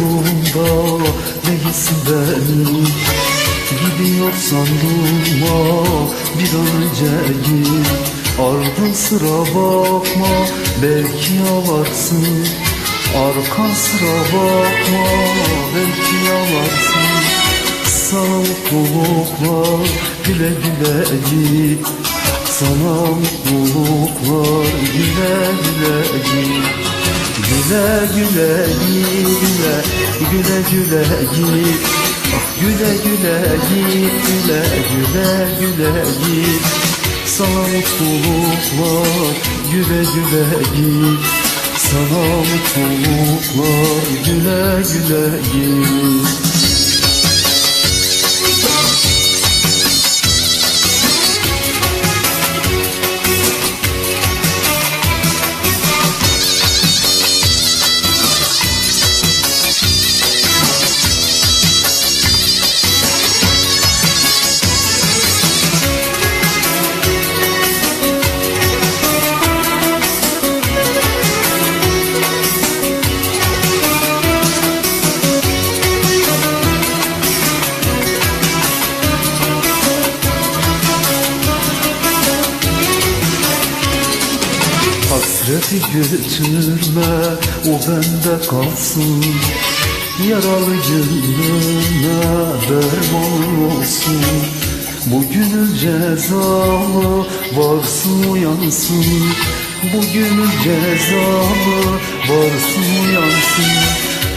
yolunda değilsin benim Gidiyorsan durma bir an önce git. Ardın sıra bakma belki ağlarsın Arkan sıra bakma belki ağlarsın Sana mutluluklar güle güle git. Sana mutluluklar güle güle git Güle güle git güle güle güle git. Ah güle güle git güle güle güle git. Sana mutluluklar güle güle git. Sana mutluluklar güle güle git Hasreti götürme o bende kalsın. Yaralı gönlüme derman olsun. Bugünün cezalı varsın uyansın. Bugünün cezalı varsın uyansın.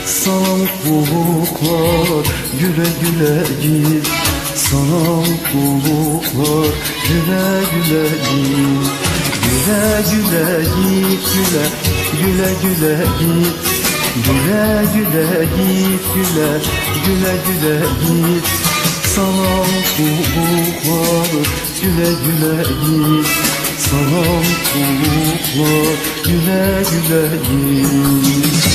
Sana mutluluklar güle güle git. Sana mutluluklar güle güle git Güle güle git güle güle güle git. Güle güle git güle güle güle git. Sana mutluluklar güle güle git. Sana mutluluklar güle güle git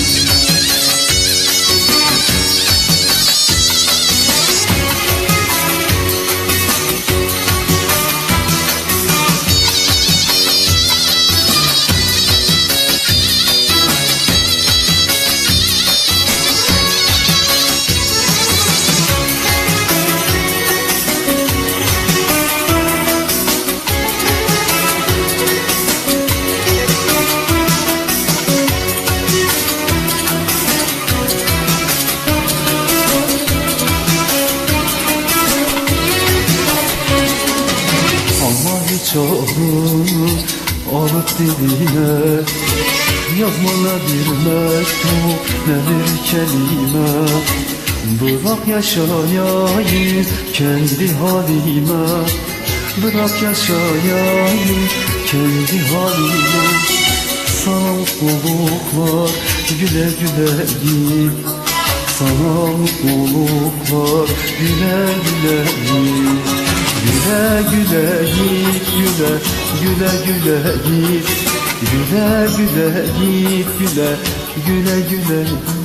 hiç ağını alıp diline Yazmana bir mektup ne bir kelime. Bırak yaşayayım kendi halime Bırak yaşayayım kendi halime. Sana mutluluklar güle güle git Sana mutluluklar güle güle git Güle güle git güle güle güle git. Güle güle git güle güle güle git